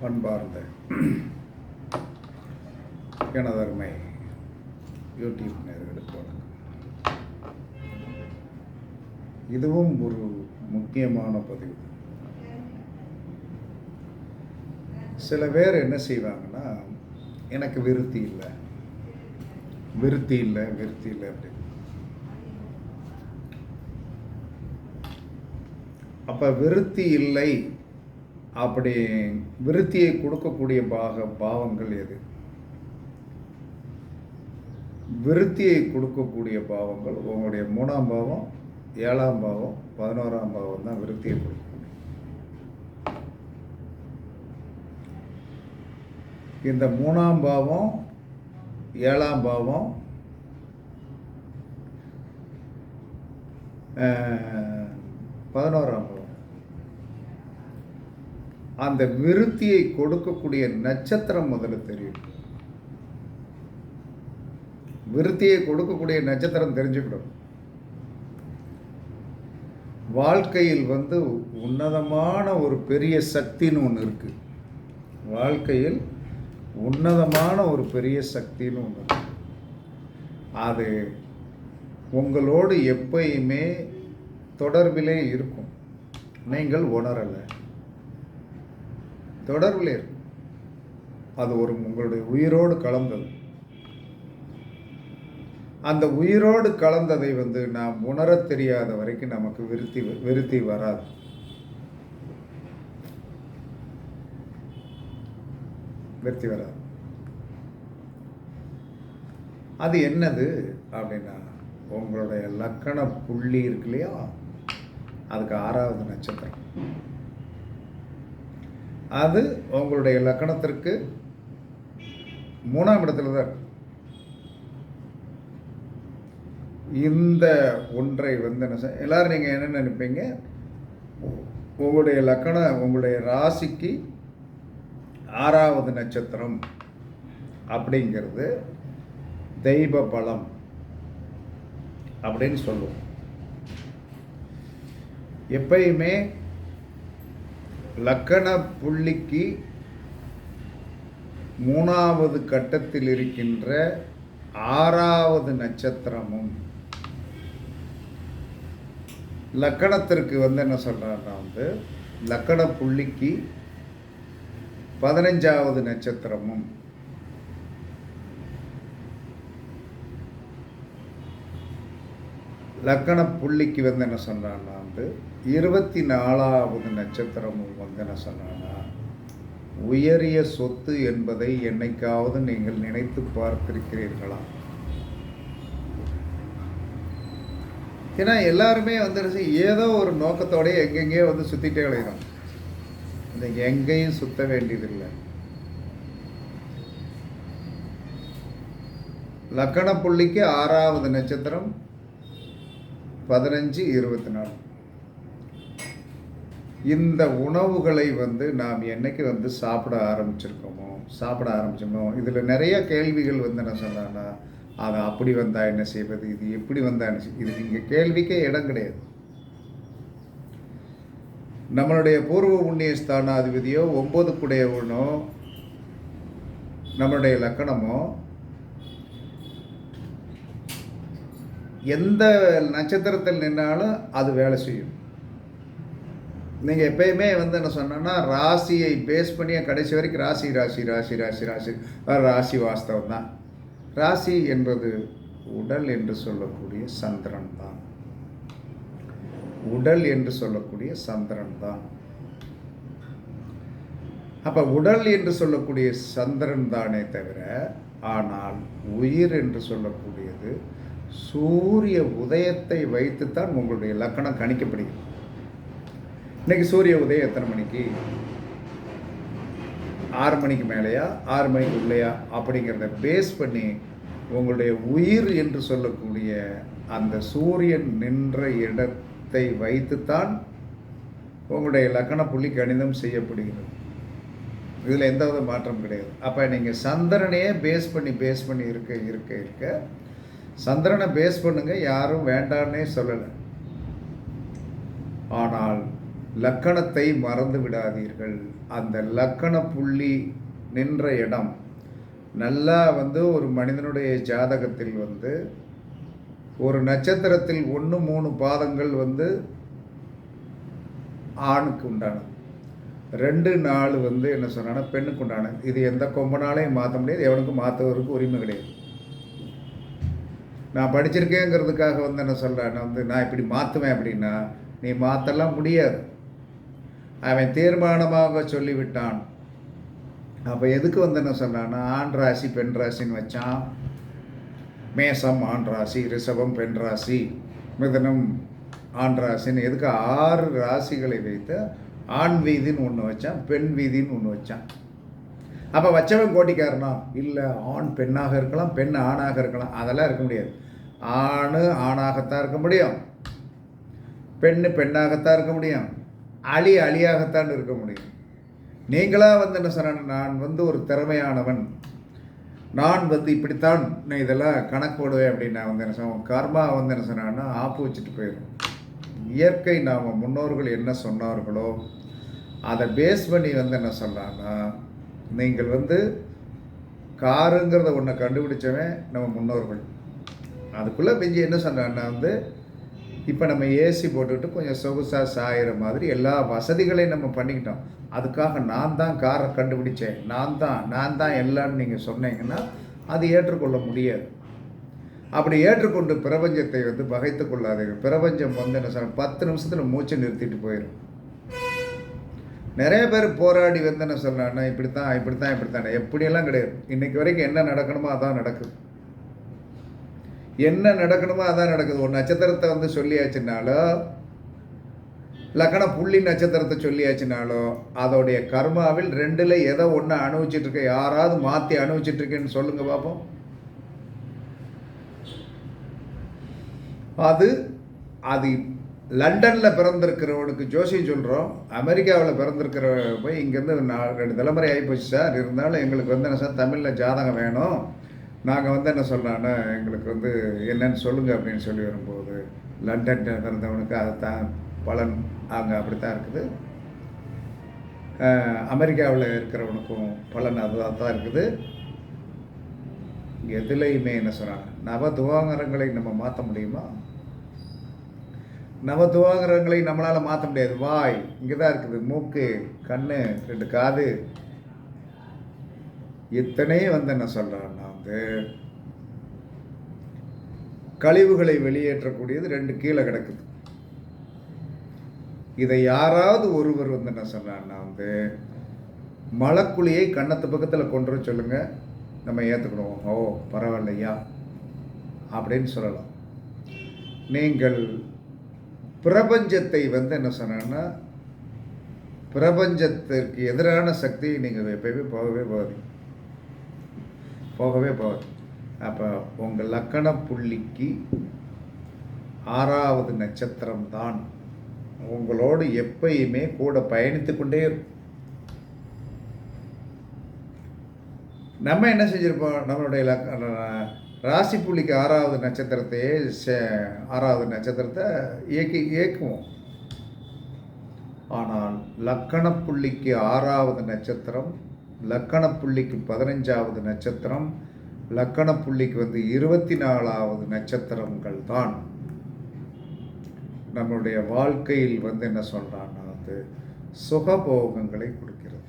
பண்பார்ந்த எனதருமை யூடியூப் நேர்களுக்கு வணக்கம். இதுவும் ஒரு முக்கியமான பதிவு. சில பேர் என்ன செய்வாங்கன்னா எனக்கு விருத்தி இல்லை விருத்தி இல்லை விருத்தி இல்லை அப்படின்னு. அப்போ விருத்தி இல்லை அப்படி விருத்தியை கொடுக்கக்கூடிய பாக பாவங்கள் எது? விருத்தியை கொடுக்கக்கூடிய பாவங்கள் உங்களுடைய மூணாம் பாவம் ஏழாம் பாவம் பதினோராம் பாவம் தான் விருத்தியை கொடுக்கக்கூடிய இந்த மூணாம் பாவம் ஏழாம் பாவம் பதினோராம் பாவம். அந்த விருத்தியை கொடுக்கக்கூடிய நட்சத்திரம் முதல்ல தெரியும். விருத்தியை கொடுக்கக்கூடிய நட்சத்திரம் தெரிஞ்சுக்கணும் வாழ்க்கையில் வந்து உன்னதமான ஒரு பெரிய சக்தின்னு ஒன்று இருக்கு. வாழ்க்கையில் உன்னதமான ஒரு பெரிய சக்தின்னு ஒன்று இருக்கு. அது உங்களோடு எப்பயுமே தொடர்பிலே இருக்கும். நீங்கள் உணரலை. தொடர்பில் இருக்கும். அது ஒரு உங்களுடைய உயிரோடு கலந்தது. அந்த உயிரோடு கலந்ததை வந்து நாம் உணரத் தெரியாத வரைக்கும் நமக்கு விருத்தி விருத்தி வராது. விருத்தி வராது. அது என்னது அப்படின்னா உங்களுடைய லக்கண புள்ளி இருக்கு இல்லையா? அதுக்கு ஆறாவது நட்சத்திரம். அது உங்களுடைய லக்கணத்திற்கு மூணாம் இடத்துல தான் இந்த ஒன்றை வந்து என்ன செய்ய எல்லாரும் நீங்கள் என்ன நினைப்பீங்க? உங்களுடைய லக்கணம் உங்களுடைய ராசிக்கு ஆறாவது நட்சத்திரம் அப்படிங்கிறது தெய்வ பலம் அப்படின்னு சொல்லுவோம். எப்பயுமே லக்கண புள்ளிக்கு மூணாவது கட்டத்தில் இருக்கின்ற ஆறாவது நட்சத்திரமும் லக்கணத்திற்கு வந்து என்ன சொல்கிறாருன்னா வந்து லக்கண புள்ளிக்கு பதினஞ்சாவது நட்சத்திரமும் லக்கண புள்ளிக்கு வந்து என்ன சொன்னான்னா வந்து இருபத்தி நாலாவது நட்சத்திரமும் வந்து என்ன சொன்னான்னா உயரிய சொத்து என்பதை என்னைக்காவது நீங்கள் நினைத்து பார்த்திருக்கிறீர்களா? ஏன்னா எல்லாருமே வந்துருச்சு ஏதோ ஒரு நோக்கத்தோடய எங்கெங்கேயோ வந்து சுற்றிட்டே விளையிடும் இந்த எங்கேயும் சுத்த வேண்டியதில்லை. லக்கண புள்ளிக்கு ஆறாவது நட்சத்திரம் பதினஞ்சு இருபத்தி நாலு. இந்த உணவுகளை வந்து நாம் என்னைக்கு வந்து சாப்பிட ஆரம்பிச்சிருக்கோமோ சாப்பிட ஆரம்பிச்சோமோ இதில் நிறைய கேள்விகள் வந்து என்ன சொன்னேன்னா அதை அப்படி வந்தால் என்ன செய்வது இது எப்படி வந்தால் என்ன செய்வது இது இங்கே கேள்விக்கே இடம் கிடையாது. நம்மளுடைய பூர்வ புண்ணிய ஸ்தானாதிபதியோ ஒன்பது குடையவனோ நம்மளுடைய லக்கணமோ எந்த நட்சத்திரத்தில் நின்னாலும் அது வேலை செய்யும். நீங்கள் எப்பயுமே வந்து என்ன சொன்னோன்னா ராசியை பேஸ் பண்ணி கடைசி வரைக்கும் ராசி ராசி ராசி ராசி ராசி. ராசி வாஸ்தவம் தான். ராசி என்பது உடல் என்று சொல்லக்கூடிய சந்திரன் தான். உடல் என்று சொல்லக்கூடிய சந்திரன் தான். அப்ப உடல் என்று சொல்லக்கூடிய சந்திரன் தானே தவிர ஆனால் உயிர் என்று சொல்லக்கூடியது சூரிய உதயத்தை வைத்துத்தான் உங்களுடைய லக்கணம் கணிக்கப்படுகிறது. இன்னைக்கு சூரிய உதயம் எத்தனை மணிக்கு? ஆறு மணிக்கு மேலேயா? ஆறு மணிக்கு உள்ளேயா? அப்படிங்கிறத பேஸ் பண்ணி உங்களுடைய உயிர் என்று சொல்லக்கூடிய அந்த சூரியன் நின்ற இடத்தை வைத்துத்தான் உங்களுடைய லக்கண புள்ளி கணிதம் செய்யப்படுகிறது. இதில் எந்த வித மாற்றம் கிடையாது. அப்போ நீங்கள் சந்திரனையே பேஸ் பண்ணி பேஸ் பண்ணி இருக்க இருக்க இருக்க சந்திரனை பேஸ் பண்ணுங்க யாரும் வேண்டான்னே சொல்லலை. ஆனால் லக்கணத்தை மறந்து விடாதீர்கள். அந்த லக்கண புள்ளி நின்ற இடம் நல்லா வந்து ஒரு மனிதனுடைய ஜாதகத்தில் வந்து ஒரு நட்சத்திரத்தில் ஒன்று மூணு பாதங்கள் வந்து ஆணுக்கு உண்டானது. ரெண்டு நாள் வந்து என்ன சொன்னான்னா பெண்ணுக்கு உண்டானது. இது எந்த கொம்பனாலையும் மாற்ற முடியாது. எவனுக்கும் மாற்றுவதற்கு உரிமை கிடையாது. நான் படிச்சிருக்கேங்கிறதுக்காக வந்து என்ன சொல்கிறேன் நான் வந்து நான் இப்படி மாற்றுவேன் அப்படின்னா நீ மாற்றலாம் முடியாது. அவன் தீர்மானமாக சொல்லிவிட்டான். அப்போ எதுக்கு வந்து என்ன சொல்கிறான்னா ஆண் ராசி பெண் ராசின்னு வச்சான். மேசம் ஆண் ராசி ரிஷபம் பெண் ராசி மிதனம் ஆண் ராசின்னு எதுக்கு ஆறு ராசிகளை வைத்து ஆண் வீதின்னு ஒன்று வச்சான் பெண் வீதின்னு ஒன்று வச்சான். அப்போ வச்சவன் கோட்டிக்காரனா? இல்லை ஆண் பெண்ணாக இருக்கலாம் பெண் ஆணாக இருக்கலாம். அதெல்லாம் இருக்க முடியாது. ஆண் ஆணாகத்தான் இருக்க முடியும். பெண்ணு பெண்ணாகத்தான் இருக்க முடியும். அழி அழியாகத்தான் இருக்க முடியும். நீங்களாக வந்து என்ன சொன்ன நான் வந்து ஒரு திறமையானவன். நான் வந்து இப்படித்தான். நான் இதெல்லாம் கணக்கு போடுவேன் அப்படின்னு நான் வந்து என்ன சொன்னேன் கர்மா வந்து என்ன சொன்னான்னா ஆப்பு வச்சுட்டு போயிடும் இயற்கை நாம் முன்னோர்கள் என்ன சொன்னார்களோ அதை பேஸ் பண்ணி வந்து என்ன சொன்னான்னா நீங்கள் வந்து காருங்கிறத ஒன்றை கண்டுபிடிச்சவன் நம்ம முன்னோர்கள். அதுக்குள்ளே பெஞ்சு என்ன சொல்கிறான்னா வந்து இப்போ நம்ம ஏசி போட்டுக்கிட்டு கொஞ்சம் சொகுசாக சாயிற மாதிரி எல்லா வசதிகளையும் நம்ம பண்ணிக்கிட்டோம். அதுக்காக நான் தான் காரை கண்டுபிடிச்சேன். நான் தான் நான் தான் எல்லான்னு நீங்கள் சொன்னீங்கன்னா அது ஏற்றுக்கொள்ள முடியாது. அப்படி ஏற்றுக்கொண்டு பிரபஞ்சத்தை வந்து பகைத்து கொள்ளாதீர்கள். பிரபஞ்சம் வந்து என்ன சொல்ல பத்து நிமிஷத்தில் மூச்சை நிறுத்திட்டு போயிடும் நிறைய பேர் போராடி வந்து என்ன சொல்கிறான்னா இப்படி தான் இப்படி தான் இப்படி தான் எப்படியெல்லாம் கிடையாது. இன்றைக்கி வரைக்கும் என்ன நடக்கணுமோ அதான் நடக்குது. என்ன நடக்கணுமோ அதான் நடக்குது. ஒரு நட்சத்திரத்தை வந்து சொல்லியாச்சுனாலோ லக்கண புள்ளி நட்சத்திரத்தை சொல்லியாச்சுனாலோ அதோடைய கர்மாவில் ரெண்டில் எதை ஒன்று அனுபவிச்சிட்ருக்க யாராவது மாற்றி அனுபவிச்சிட்ருக்கேன்னு சொல்லுங்கள் சொல்லுங்க பார்ப்போம் அது அது லண்டனில் பிறந்திருக்கிறவனுக்கு ஜோசியம் சொல்கிறோம் அமெரிக்காவில் பிறந்திருக்கிற போய் இங்கேருந்து நான் ரெண்டு தலைமுறை ஆகிப்போச்சு சார். இருந்தாலும் எங்களுக்கு வந்து என்ன சார் தமிழில் ஜாதகம் வேணும். நாங்கள் வந்து என்ன சொல்கிறோன்னா எங்களுக்கு வந்து என்னன்னு சொல்லுங்கள் அப்படின்னு சொல்லி வரும்போது லண்டனில் பிறந்தவனுக்கு அதுதான் பலன். அங்கே அப்படித்தான் இருக்குது. அமெரிக்காவில் இருக்கிறவனுக்கும் பலன் அதுதான் தான் இருக்குது. எதுலேயுமே என்ன சொல்கிறாங்க நவ துவாங்கரங்களை நம்ம மாற்ற முடியுமா? நவ நம்மளால் மாற்ற முடியாது. வாய் இங்கே தான் இருக்குது. மூக்கு கண் ரெண்டு காது. இத்தனையும் வந்து என்ன சொல்கிறான்னா வந்து. கழிவுகளை வெளியேற்றக்கூடியது ரெண்டு கீழே கிடக்குது. இதை யாராவது ஒருவர் வந்து என்ன சொன்னான்னா வந்து மலக்குழியை கண்ணத்து பக்கத்தில் கொண்டு வர சொல்லுங்கள் நம்ம ஏற்றுக்கணும் ஓ பரவாயில்லையா? அப்படின்னு சொல்லலாம். நீங்கள் பிரபஞ்சத்தை வந்து என்ன சொன்னா பிரபஞ்சத்திற்கு எதிரான சக்தி நீங்கள் எப்பயுமே போகவே போகாது போகவே போகாது அப்போ உங்கள் லக்கண புள்ளிக்கு ஆறாவது நட்சத்திரம் தான் உங்களோடு எப்பயுமே கூட பயணித்து கொண்டே இருக்கும். நம்ம என்ன செஞ்சுருப்போம்? நம்மளுடைய லக்க ராசி புள்ளிக்கு ஆறாவது நட்சத்திரத்தையே ஆறாவது நட்சத்திரத்தை இயக்கி இயக்குவோம். ஆனால் லக்கண புள்ளிக்கு ஆறாவது நட்சத்திரம் லக்கண புள்ளிக்கு பதினஞ்சாவது நட்சத்திரம் லக்கண புள்ளிக்கு வந்து இருபத்தி நாலாவது நட்சத்திரங்கள் தான். நம்மளுடைய வாழ்க்கையில் வந்து என்ன சொல்கிறான்னா வந்து சுகபோகங்களை கொடுக்கிறது.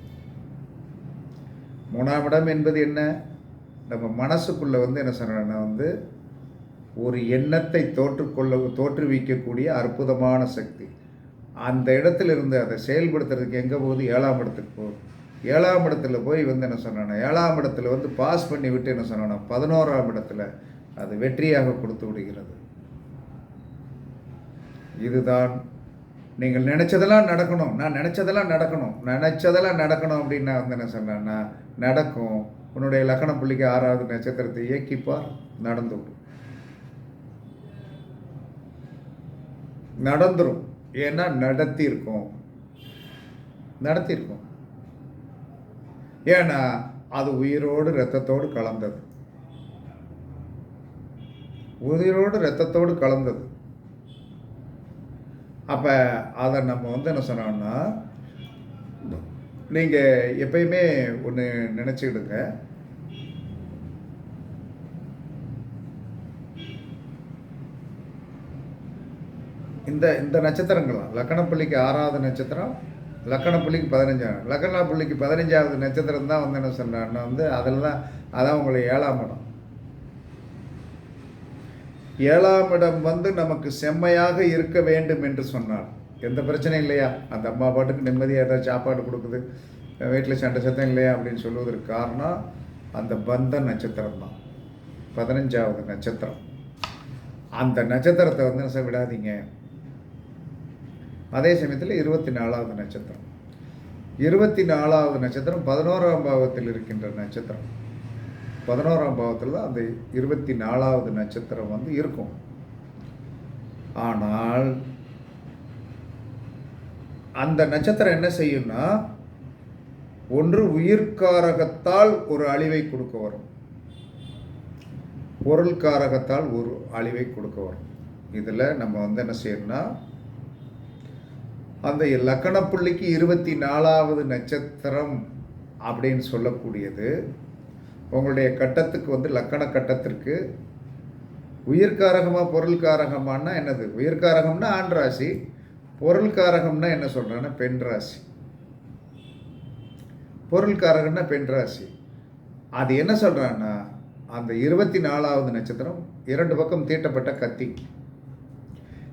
மூணாம் இடம் என்பது என்ன? நம்ம மனசுக்குள்ளே வந்து என்ன சொன்னேன்னா வந்து ஒரு எண்ணத்தை தோற்றுக்கொள்ள தோற்றுவிக்கக்கூடிய அற்புதமான சக்தி. அந்த இடத்துல இருந்து அதை செயல்படுத்துறதுக்கு எங்கே போகுது? ஏழாம் இடத்துக்கு போகுது. ஏழாம் இடத்துல போய் வந்து என்ன சொன்னானா ஏழாம் இடத்துல வந்து பாஸ் பண்ணி விட்டு என்ன சொன்னானா பதினோராம் இடத்துல அது வெற்றியாக கொடுத்து விடுகிறது. இதுதான் நீங்கள் நினச்சதெல்லாம் நடக்கணும். நான் நினச்சதெல்லாம் நடக்கணும். நினச்சதெல்லாம் நடக்கணும் அப்படின்னு நான் வந்து என்ன சொன்னேன்னா நடக்கும். உன்னுடைய லக்கண புள்ளிக்கு ஆறாவது நட்சத்திரத்தை இயக்கிப்பார் நடந்துடும். நடந்துடும் ஏன்னா நடத்தியிருக்கோம். நடத்தியிருக்கோம். ஏன்னா அது உயிரோடு ரத்தத்தோடு கலந்தது. உயிரோடு ரத்தத்தோடு கலந்தது. அப்போ அதை நம்ம வந்து என்ன சொன்னோம்னா நீங்கள் எப்பயுமே ஒன்று நினச்சிக்கிடுங்க. இந்த இந்த நட்சத்திரங்களாம் லக்கணப்பள்ளிக்கு ஆறாவது நட்சத்திரம் லக்கணப்பள்ளிக்கு பதினஞ்சாவது. லக்கணப்பள்ளிக்கு பதினஞ்சாவது நட்சத்திரம் தான் வந்து என்ன சொல்கிறான்னா வந்து அதில் தான் அதான் உங்களை ஏழாம் இடம். ஏழாம் இடம் வந்து நமக்கு செம்மையாக இருக்க வேண்டும் என்று சொன்னார். எந்த பிரச்சனையும் இல்லையா? அந்த அம்மா பாட்டுக்கு நிம்மதியாக ஏதாவது சாப்பாடு கொடுக்குது. வீட்டில் சண்டை சத்தம் இல்லையா அப்படின்னு சொல்லுவதற்கு காரணம் அந்த பந்த நட்சத்திரம் தான். பதினஞ்சாவது நட்சத்திரம். அந்த நட்சத்திரத்தை வந்து என்ன விடாதீங்க அதே சமயத்தில் இருபத்தி நாலாவது நட்சத்திரம். இருபத்தி நாலாவது நட்சத்திரம் பதினோராம் பாவத்தில் இருக்கின்ற நட்சத்திரம். பதினோராம் பாவத்தில் தான் அந்த இருபத்தி நாலாவது நட்சத்திரம் வந்து இருக்கும். ஆனால் அந்த நட்சத்திரம் என்ன செய்யும்னா ஒன்று உயிர்காரகத்தால் ஒரு அழிவை கொடுக்க வரும். பொருள்காரகத்தால் ஒரு அழிவை கொடுக்க வரும். இதில் நம்ம வந்து என்ன செய்யணும்னா அந்த லக்கணப்புள்ளிக்கு இருபத்தி நாலாவது நட்சத்திரம் அப்படின்னு சொல்லக்கூடியது. உங்களுடைய கட்டத்துக்கு வந்து லக்கண கட்டத்திற்கு. உயிர்காரகமாக பொருள்காரகமானா என்னது? உயிர்காரகம்னா ஆண்ராசி பொருள்காரகம்னா என்ன சொல்கிறேன்னா பெண் ராசி. பொருள்காரகம்னா பெண் ராசி. அது என்ன சொல்கிறான்னா அந்த இருபத்தி நாலாவது நட்சத்திரம் இரண்டு பக்கம் தீட்டப்பட்ட கத்தி.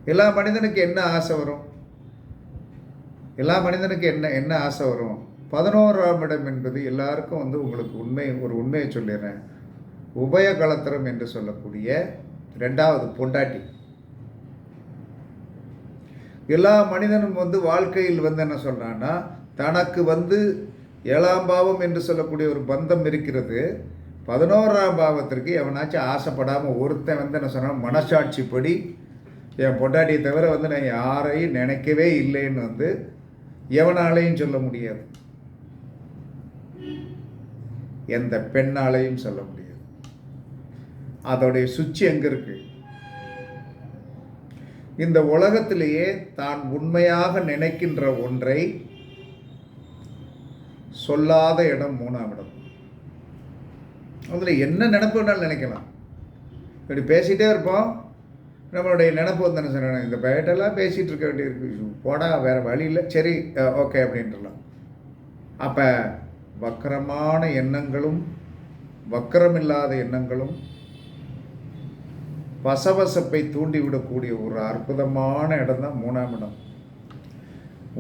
எல்லா மனிதனுக்கு என்ன ஆசை வரும்? எல்லா மனிதனுக்கு என்ன என்ன ஆசை வரும்? பதினோராம் இடம் என்பது எல்லாருக்கும் வந்து உங்களுக்கு உண்மை ஒரு உண்மையை சொல்லிடுறேன். உபயகலத்திரம் என்று சொல்லக்கூடிய ரெண்டாவது பொண்டாட்டி. எல்லா மனிதனும் வந்து வாழ்க்கையில் வந்து என்ன சொல்கிறான்னா தனக்கு வந்து ஏழாம் பாவம் என்று சொல்லக்கூடிய ஒரு பந்தம் இருக்கிறது. பதினோராம் பாவத்திற்கு எவனாச்சும் ஆசைப்படாமல் ஒருத்தன் வந்து என்ன சொன்னால் மனசாட்சிப்படி என் பொண்டாட்டியை தவிர வந்து நான் யாரையும் நினைக்கவே இல்லைன்னு வந்து எவனாலையும் சொல்ல முடியாது. எந்த பெண்ணாலையும் சொல்ல முடியாது. அதோடைய சுச்சி எங்கே இருக்குது இந்த உலகத்திலேயே தான் உண்மையாக நினைக்கின்ற ஒன்றை சொல்லாத இடம் மூணாம் இடம். அதில் என்ன நினப்பு வேணாலும் நினைக்கலாம். இப்படி பேசிகிட்டே இருப்போம். நம்மளுடைய நினப்பு வந்து என்ன இந்த பேட்டெல்லாம் பேசிகிட்டு இருக்க வேண்டியிருக்கு. போடா வேறு வழி இல்லை. சரி ஓகே அப்படின்றலாம். அப்போ வக்கரமான எண்ணங்களும் வக்கரமில்லாத எண்ணங்களும் வசவசப்பை தூண்டிவிடக்கூடிய ஒரு அற்புதமான இடம் தான் மூணாம் இடம்.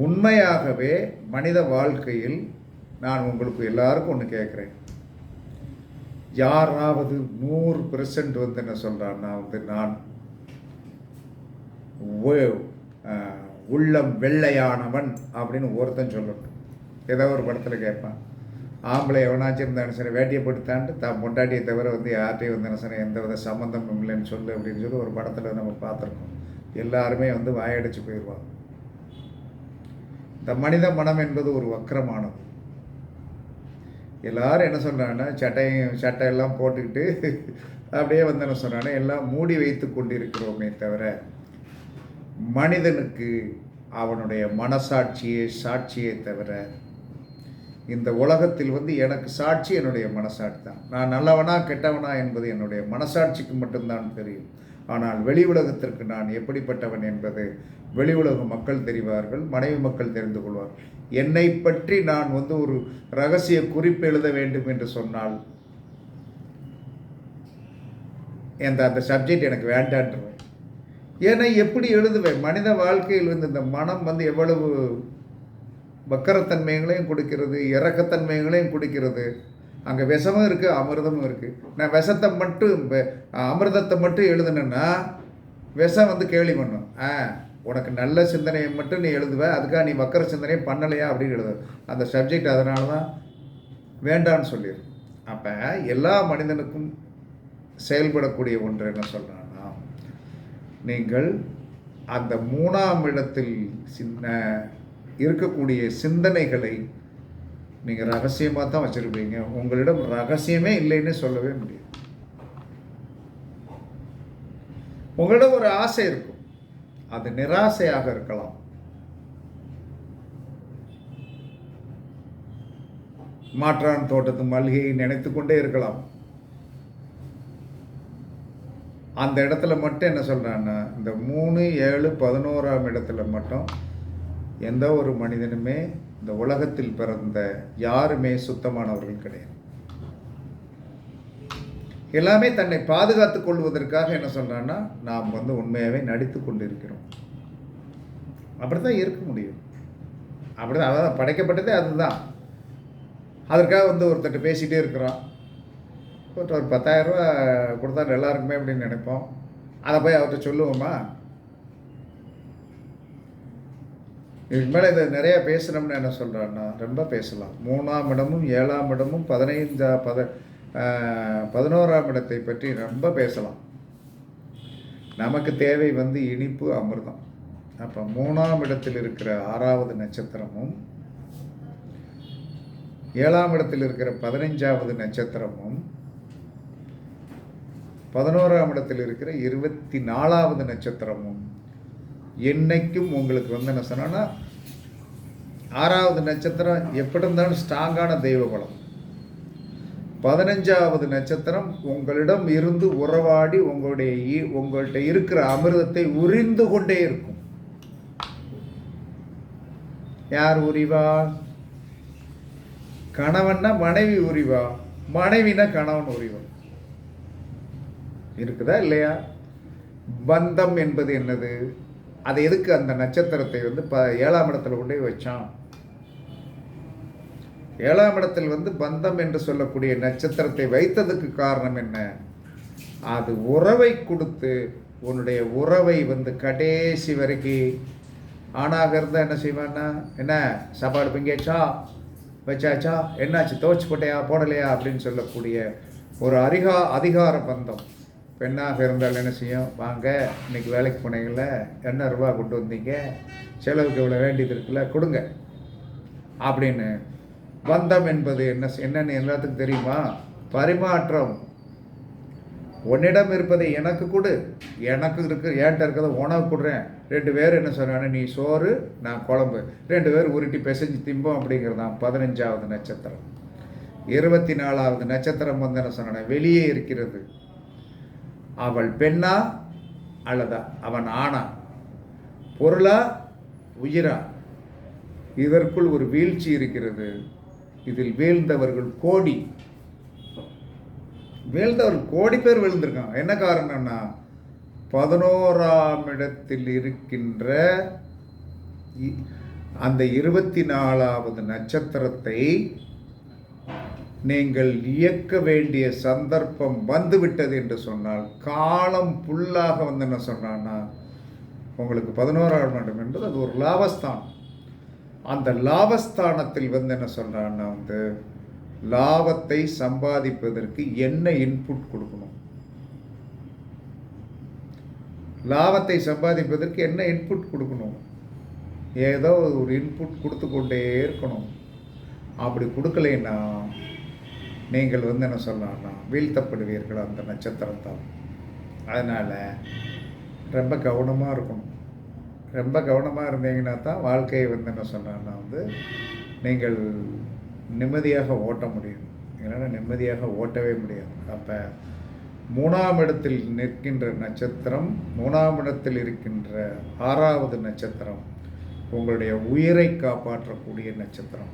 உண்மையாகவே மனித வாழ்க்கையில் நான் உங்களுக்கு எல்லாருக்கும் ஒன்று கேட்குறேன் யாராவது நூறு பெர்சன்ட் வந்து என்ன சொல்கிறான்னா வந்து நான் உள்ளம் வெள்ளையானவன் அப்படின்னு ஒருத்தன் சொல்லட்டும் ஏதோ ஒரு படத்தில் கேட்பான். ஆம்பளை எவனாச்சும் இருந்தாலும் சரி வேட்டியை போட்டுத்தான்ட்டு தான் பொண்டாட்டியை தவிர வந்து யார்ட்டையும் வந்து சரி எந்த வித சம்மந்தமும் இல்லைன்னு சொல்லு அப்படின்னு சொல்லி ஒரு படத்தில் நம்ம பார்த்துருக்கோம். எல்லாருமே வந்து வாயடிச்சு போயிடுவாங்க இந்த மனித மனம் என்பது ஒரு வக்கரமானது. எல்லாரும் என்ன சொல்கிறாங்கன்னா சட்டையும் சட்டையெல்லாம் போட்டுக்கிட்டு அப்படியே வந்து என்ன சொல்கிறாங்கன்னா எல்லாம் மூடி வைத்து கொண்டிருக்கிறோமே தவிர மனிதனுக்கு அவனுடைய மனசாட்சியை சாட்சியை தவிர இந்த உலகத்தில் வந்து எனக்கு சாட்சி என்னுடைய மனசாட்சி தான் நான் நல்லவனா கெட்டவனா என்பது என்னுடைய மனசாட்சிக்கு மட்டும்தான் தெரியும். ஆனால் வெளி உலகத்திற்கு நான் எப்படிப்பட்டவன் என்பது வெளி உலக மக்கள் தெரிவார்கள் மனைவி மக்கள் தெரிந்து கொள்வார் என்னை பற்றி நான் வந்து ஒரு ரகசிய குறிப்பு எழுத வேண்டும் என்று சொன்னால் எந்த அந்த சப்ஜெக்ட் எனக்கு வேண்டான்றேன் ஏன்னா எப்படி எழுதுவேன்? மனித வாழ்க்கையில் வந்து இந்த மனம் வந்து எவ்வளவு வக்கரத்தன்மைகளையும் கொடுக்கிறது இறக்கத்தன்மைகளையும் கொடுக்கிறது. அங்கே விஷமும் இருக்குது அமிர்தமும் இருக்குது நான் விஷத்தை மட்டும் அமிர்தத்தை மட்டும் எழுதுனேன்னா விஷம் வந்து கேள்வி பண்ணும். ஆ உனக்கு நல்ல சிந்தனையை மட்டும் நீ எழுதுவ அதுக்காக நீ வக்கர சிந்தனையை பண்ணலையா அப்படின்னு எழுது. அந்த சப்ஜெக்ட் அதனால தான் வேண்டான்னு சொல்லிடு அப்போ எல்லா மனிதனுக்கும் செயல்படக்கூடிய ஒன்று என்ன சொல்கிறான்னா நீங்கள் அந்த மூணாம் இடத்தில் சின்ன இருக்கக்கூடிய சிந்தனைகளை நீங்கள் ரகசியமாக தான் வச்சுருப்பீங்க. உங்களிடம் ரகசியமே இல்லைன்னு சொல்லவே முடியும் உங்களிடம் ஒரு ஆசை இருக்கும். அது நிராசையாக இருக்கலாம். மாற்றான் தோட்டத்து மல்லிகையை நினைத்து கொண்டே இருக்கலாம். அந்த இடத்துல மட்டும் என்ன சொல்கிறான்னா இந்த மூணு ஏழு பதினோராம் இடத்துல மட்டும் எந்த ஒரு மனிதனுமே இந்த உலகத்தில் பிறந்த யாருமே சுத்தமானவர்கள் கிடையாது. எல்லாமே தன்னை பாதுகாத்துக் கொள்வதற்காக என்ன சொல்கிறான்னா நாம் வந்து உண்மையாகவே நடித்து கொண்டிருக்கிறோம். அப்படி தான் இருக்க முடியும். அப்படி தான் அதான் படைக்கப்பட்டதே அதுதான். அதற்காக வந்து ஒருத்தட்ட பேசிகிட்டே இருக்கிறோம் ஒரு பத்தாயிரம் பத்தாயிரரூபா கொடுத்தா நல்லா இருக்குமே அப்படின்னு நினைப்போம். அதை போய் அவர்கிட்ட சொல்லுவோமா? இதுக்கு மேலே இதை நிறையா பேசுகிறோம்னு என்ன சொல்கிறான்னா ரொம்ப பேசலாம். மூணாம் இடமும் ஏழாம் இடமும் பதினைஞ்சா பத பதினோராம் இடத்தை பற்றி ரொம்ப பேசலாம். நமக்கு தேவை வந்து இனிப்பு அமிர்தம். அப்போ மூணாம் இடத்தில் இருக்கிற ஆறாவது நட்சத்திரமும் ஏழாம் இடத்தில் இருக்கிற பதினைஞ்சாவது நட்சத்திரமும் பதினோராம் இடத்தில் இருக்கிற இருபத்தி நாலாவது நட்சத்திரமும் என்னைக்கும் உங்களுக்கு வந்து என்ன சொன்னோன்னா ஆறாவது நட்சத்திரம் எப்படி இருந்தாலும் ஸ்ட்ராங்கான தெய்வ பலம் பதினஞ்சாவது நட்சத்திரம் உங்களிடம் இருந்து உறவாடி உங்களுடைய உங்கள்கிட்ட இருக்கிற அமிர்தத்தை உறிந்து கொண்டே இருக்கும். யார் உரிவா? கணவன்னா மனைவி உரிவா? மனைவினா கணவன் உரிவா? இருக்குதா இல்லையா? பந்தம் என்பது என்னது? அது எதுக்கு அந்த நட்சத்திரத்தை வந்து ப ஏழாம் இடத்துல கொண்டு வச்சான்? ஏழாம் இடத்தில் வந்து பந்தம் என்று சொல்லக்கூடிய நட்சத்திரத்தை வைத்ததுக்கு காரணம் என்ன? அது உறவை கொடுத்து உன்னுடைய உறவை வந்து கடைசி வரைக்கும் ஆணாக இருந்தால் என்ன செய்வான்னா என்ன சாப்பாடு பிங்கேச்சா வச்சாச்சா? என்னாச்சு? துவச்சி போட்டையா? போடலையா? அப்படின்னு சொல்லக்கூடிய ஒரு அரிகா அதிகார பந்தம். பெண்ணாக இருந்தால் என்ன செய்யும்? வாங்க இன்னைக்கு வேலைக்கு போனீங்கல்ல என்ன ரூபா கொண்டு வந்தீங்க? செலவுக்கு இவ்வளோ வேண்டியது இருக்குல்ல கொடுங்க. அப்படின்னு பந்தம் என்பது என்ன என்னன்னு எல்லாத்துக்கும் தெரியுமா? பரிமாற்றம். உன்னிடம் இருப்பதை எனக்கு கொடு. எனக்கு இருக்கு என்கிட்ட இருக்கிறத உணவு கொடுறேன். ரெண்டு பேர் என்ன சொல்றாங்க நீ சோறு நான் குழம்பு. ரெண்டு பேர் உருட்டி பிசைஞ்சு திம்போம் அப்படிங்கிறது தான் பதினஞ்சாவது நட்சத்திரம். இருபத்தி நாலாவது நட்சத்திரம் வந்து என்ன சொன்ன வெளியே இருக்கிறது. அவள் பெண்ணா அல்லதா அவன் ஆனா பொருளா உயிரா? இதற்குள் ஒரு வீழ்ச்சி இருக்கிறது. இதில் வீழ்ந்தவர்கள் கோடி. வீழ்ந்தவர்கள் கோடி பேர் விழுந்திருக்காங்க. என்ன காரணம்னா பதினோராம் இடத்தில் இருக்கின்ற இ- அந்த இருபத்தி நாலாவது நட்சத்திரத்தை நீங்கள் இயக்க வேண்டிய சந்தர்ப்பம் வந்துவிட்டது என்று சொன்னால் காலம் புல்லாக வந்து என்ன சொன்னான்னா உங்களுக்கு பதினோராம் இடம் என்பது அது ஒரு லாபஸ்தானம். அந்த லாபஸ்தானத்தில் வந்து என்ன சொல்கிறான்னா வந்து லாபத்தை சம்பாதிப்பதற்கு என்ன இன்புட் கொடுக்கணும்? லாபத்தை சம்பாதிப்பதற்கு என்ன இன்புட் கொடுக்கணும்? ஏதோ ஒரு இன்புட் கொடுத்து கொண்டே இருக்கணும். அப்படி கொடுக்கலைன்னா நீங்கள் வந்து என்ன சொல்லலாம்னா வீழ்த்தப்படுவீர்கள் அந்த நட்சத்திரத்தால். அதனால் ரொம்ப கவனமாக இருக்கணும். ரொம்ப கவனமாக இருந்தீங்கன்னா தான் வாழ்க்கையை வந்து என்ன சொன்னான்னா வந்து நீங்கள் நிம்மதியாக ஓட்ட முடியும். எங்களால் நிம்மதியாக ஓட்டவே முடியாது. அப்போ மூணாம் இடத்தில் நிற்கின்ற நட்சத்திரம் மூணாம் இடத்தில் இருக்கின்ற ஆறாவது நட்சத்திரம் உங்களுடைய உயிரை காப்பாற்றக்கூடிய நட்சத்திரம்.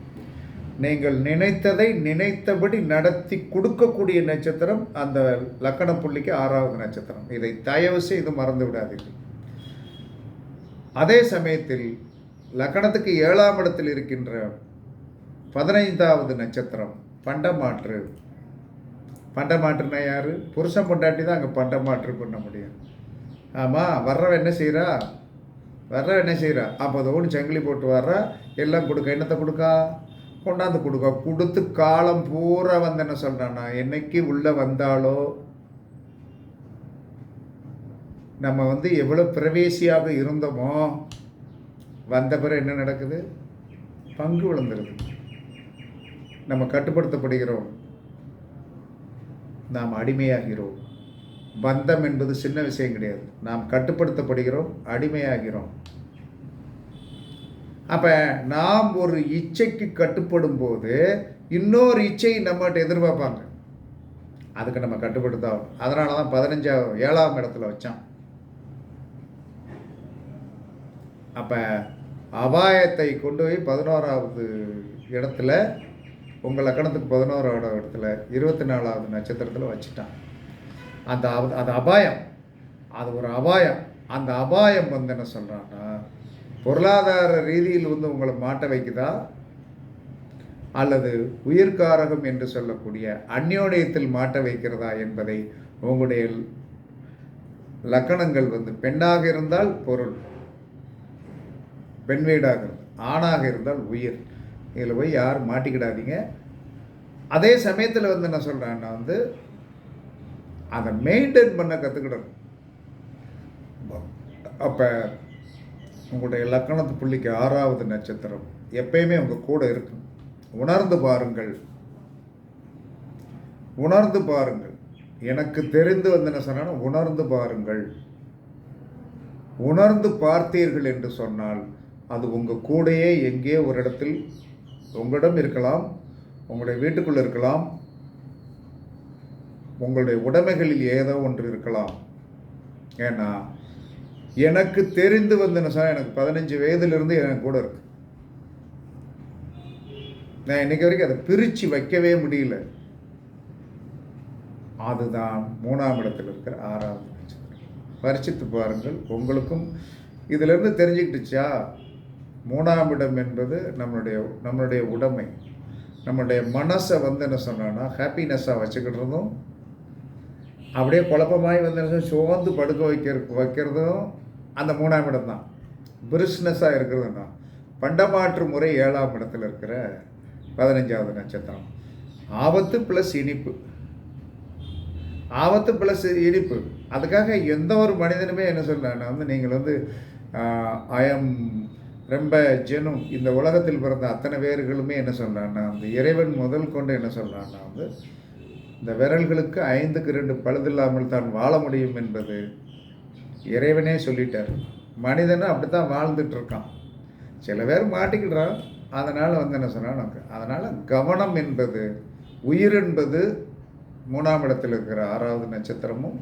நீங்கள் நினைத்ததை நினைத்தபடி நடத்தி கொடுக்கக்கூடிய நட்சத்திரம் அந்த லக்கண புள்ளிக்கு ஆறாவது நட்சத்திரம். இதை தயவு செய்து மறந்து விடாதீர்கள். அதே சமயத்தில் லக்கணத்துக்கு ஏழாம் இடத்தில் இருக்கின்ற பதினைந்தாவது நட்சத்திரம் பண்டமாற்று. பண்டமாற்றுனா யார்? புருஷன் பொண்டாட்டி தான் அங்கே பண்டமாற்று பண்ண முடியும். ஆமாம் வர்றவன் என்ன செய்கிறா வர்றவன் என்ன செய்கிறா அப்போ அதோடு சங்கிலி போட்டு வர்றா. எல்லாம் கொடுக்க என்னத்தை கொடுக்கா? கொண்டாந்து கொடுக்க கொடுத்து காலம் பூரா வந்து என்ன சொல்கிறான்னா என்னைக்கு உள்ளே வந்தாலோ நம்ம வந்து எவ்வளோ பிரவேசியாக இருந்தோமோ வந்த பிறகு என்ன நடக்குது? பங்கு விழுந்துருது. நம்ம கட்டுப்படுத்தப்படுகிறோம். நாம் அடிமையாகிறோம். பந்தம் என்பது சின்ன விஷயம் கிடையாது. நாம் கட்டுப்படுத்தப்படுகிறோம் அடிமையாகிறோம். அப்போ நாம் ஒரு இச்சைக்கு கட்டுப்படும் போது இன்னொரு இச்சை நம்மகிட்ட எதிர்பார்ப்பாங்க. அதுக்கு நம்ம கட்டுப்படுத்தோம் அதனால தான் பதினஞ்சாவது ஏழாம் இடத்துல வச்சான். அப்போ அபாயத்தை கொண்டு போய் பதினோராவது இடத்துல உங்கள் லக்கணத்துக்கு பதினோராவது இடத்துல இருபத்தி நாலாவது நட்சத்திரத்தில் வச்சுட்டான். அந்த அது அபாயம். அது ஒரு அபாயம். அந்த அபாயம் வந்து என்ன சொல்கிறான்னா பொருளாதார ரீதியில் வந்து உங்களை மாட்ட வைக்குதா? அல்லது உயிர்காரகம் என்று சொல்லக்கூடிய அந்யோன்யத்தில் மாட்ட வைக்கிறதா என்பதை உங்களுடைய லக்கணங்கள் வந்து பெண்ணாக இருந்தால் பொருள் பெண் வீடாக ஆணாக இருந்தால் உயிர். இதில் போய் யாரும் மாட்டிக்கிடாதீங்க. அதே சமயத்தில் வந்து என்ன சொல்கிறேன்னா வந்து அதை மெயின்டைன் பண்ண கற்றுக்கிடணும் அப்போ உங்களுடைய லக்கணத்து புள்ளிக்கு ஆறாவது நட்சத்திரம் எப்பயுமே உங்கள் கூட இருக்கும். உணர்ந்து பாருங்கள். உணர்ந்து பாருங்கள். எனக்கு தெரிந்து வந்த என்ன சொன்னா உணர்ந்து பாருங்கள். உணர்ந்து பார்த்தீர்கள் என்று சொன்னால் அது உங்கள் கூடையே எங்கே ஒரு இடத்தில் உங்களிடம் இருக்கலாம் உங்களுடைய வீட்டுக்குள்ளே இருக்கலாம் உங்களுடைய உடைமைகளில் ஏதோ ஒன்று இருக்கலாம். ஏன்னா எனக்கு தெரிந்து வந்து சார் எனக்கு பதினஞ்சு வயதுலேருந்து எனக்கு கூட இருக்கு. நான் இன்னைக்கு வரைக்கும் அதை பிரித்து வைக்கவே முடியல. அதுதான் மூணாம் இடத்தில் இருக்கிற ஆறாவது பரிசித்து பாருங்கள் உங்களுக்கும் இதிலிருந்து தெரிஞ்சுக்கிட்டுச்சா? மூணாம் இடம் என்பது நம்மளுடைய நம்மளுடைய உடைமை. நம்மளுடைய மனசை வந்து என்ன சொன்னோன்னா ஹாப்பினஸ்ஸாக வச்சுக்கிட்டு இருந்தோம் அப்படியே குழப்பமாய் வந்து சோர்ந்து படுக்க வைக்கிற வைக்கிறதும் அந்த மூணாம் இடம் தான். பிரிஸ்னஸாக இருக்கிறது தான் பண்டமாற்று முறை ஏழாம் இடத்துல இருக்கிற பதினஞ்சாவது நட்சத்திரம். ஆபத்து ப்ளஸ் இனிப்பு. ஆபத்து ப்ளஸ் இனிப்பு. அதுக்காக எந்த ஒரு மனிதனுமே என்ன சொல்கிறேன் வந்து நீங்கள் வந்து ஐஎம் ரொம்ப ஜெனும். இந்த உலகத்தில் பிறந்த அத்தனை பேர்களுமே என்ன சொல்கிறான்னா அந்த இறைவன் முதல் கொண்டு என்ன சொல்கிறான்னா வந்து இந்த விரல்களுக்கு ஐந்துக்கு ரெண்டு பழுதில்லாமல் தான் வாழ முடியும் என்பது இறைவனே சொல்லிட்டார். மனிதனும் அப்படி தான் வாழ்ந்துட்டு இருக்கான் சில பேர் மாட்டிக்கிடுறான் அதனால் வந்து என்ன சொன்னால் நமக்கு? அதனால் கவனம் என்பது உயிர் என்பது மூணாம் இடத்தில் இருக்கிற ஆறாவது நட்சத்திரமும்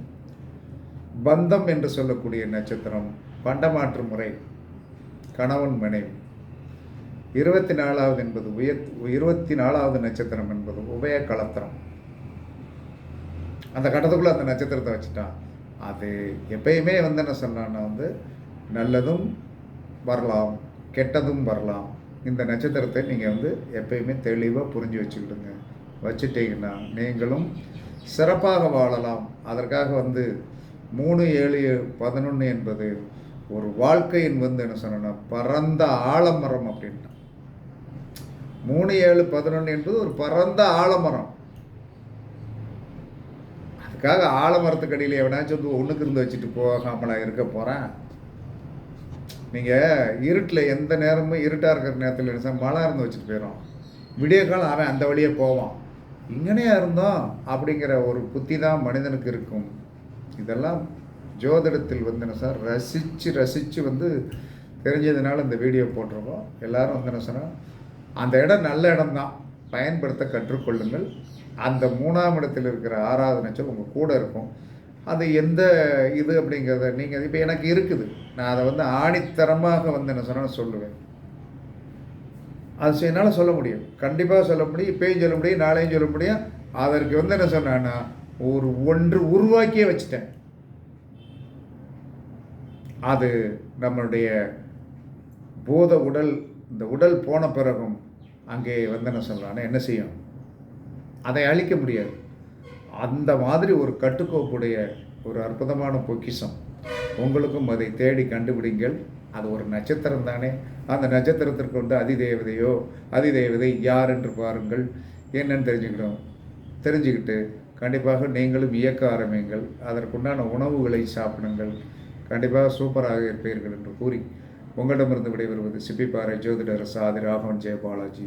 பந்தம் என்று சொல்லக்கூடிய நட்சத்திரம் பண்டமாற்று முறை கணவன் மனைவி. இருபத்தி நாலாவது என்பது உயர் இருபத்தி நாலாவது நட்சத்திரம் என்பது உபய கலத்திரம் அந்த கட்டத்துக்குள்ளே அந்த நட்சத்திரத்தை வச்சுட்டான். அது எப்பயுமே வந்து என்ன சொன்னான்னா வந்து நல்லதும் வரலாம் கெட்டதும் வரலாம். இந்த நட்சத்திரத்தை நீங்கள் வந்து எப்பயுமே தெளிவாக புரிஞ்சு வச்சுக்கிடுங்க. வச்சுட்டீங்கன்னா நீங்களும் சிறப்பாக வாழலாம். அதற்காக வந்து மூணு ஏழு பதினொன்று என்பது ஒரு வாழ்க்கையின் வந்து என்ன சொன்னோன்னா பரந்த ஆலமரம் அப்படின்ட்டான் மூணு ஏழு பதினொன்று என்பது ஒரு பரந்த ஆலமரம். அதுக்காக ஆலமரத்துக்கு அடியில் எவனாச்சும் வந்து ஒன்றுக்கு இருந்து வச்சுட்டு போகாமலாம் இருக்க போகிறேன் நீங்கள் இருட்டில் எந்த நேரமும் இருட்டாக இருக்கிற நேரத்தில் என்ன மழை இருந்து வச்சுட்டு போயிடும் விடிய காலம் அவன் அந்த வழியே போவான். இங்கனையா இருந்தோம் அப்படிங்கிற ஒரு புத்தி தான் மனிதனுக்கு இருக்கும். இதெல்லாம் ஜோதிடத்தில் வந்து என்ன சார் ரசித்து ரசித்து வந்து தெரிஞ்சதுனால இந்த வீடியோ போட்டிருக்கோம். எல்லோரும் வந்து என்ன சொன்னால் அந்த இடம் நல்ல இடம்தான். பயன்படுத்த கற்றுக்கொள்ளுங்கள். அந்த மூணாம் இடத்தில் இருக்கிற ஆறாவது நட்சம் உங்கள் கூட இருக்கும். அது எந்த இது அப்படிங்கிறத நீங்கள் இப்போ எனக்கு இருக்குது. நான் அதை வந்து ஆணித்தரமாக வந்து என்ன சொன்னால் சொல்லுவேன். அது என்னால் சொல்ல முடியும். கண்டிப்பாக சொல்ல முடியும். இப்பயும் சொல்ல முடியும். நாளையும் சொல்ல முடியும். அதற்கு வந்து என்ன சொன்னேன்னா ஒரு ஒன்று உருவாக்கியே வச்சுட்டேன். அது நம்மளுடைய போத உடல் இந்த உடல் போன பிறகும் அங்கே வந்து என்ன சொல்லலான்னா என்ன செய்யும்? அதை அழிக்க முடியாது. அந்த மாதிரி ஒரு கட்டுக்கோப்புடைய ஒரு அற்புதமான பொக்கிஷம். உங்களுக்கும் அதை தேடி கண்டுபிடிங்கள். அது ஒரு நட்சத்திரம் தானே. அந்த நட்சத்திரத்திற்கு வந்து அதிதேவதையோ அதிதேவதை யார் என்று பாருங்கள். என்னன்னு தெரிஞ்சுக்கணும் தெரிஞ்சுக்கிட்டு கண்டிப்பாக நீங்களும் இயக்க ஆரம்பிங்கள். அதற்குண்டான உணவுகளை சாப்பிடுங்கள். கண்டிப்பாக சூப்பராக இருப்பீர்கள் என்று கூறி உங்களிடமிருந்து விடைபெறுவது சிப்பிப்பாறை ஜோதிடர் சாதி ராகவன் ஜெயபாலாஜி.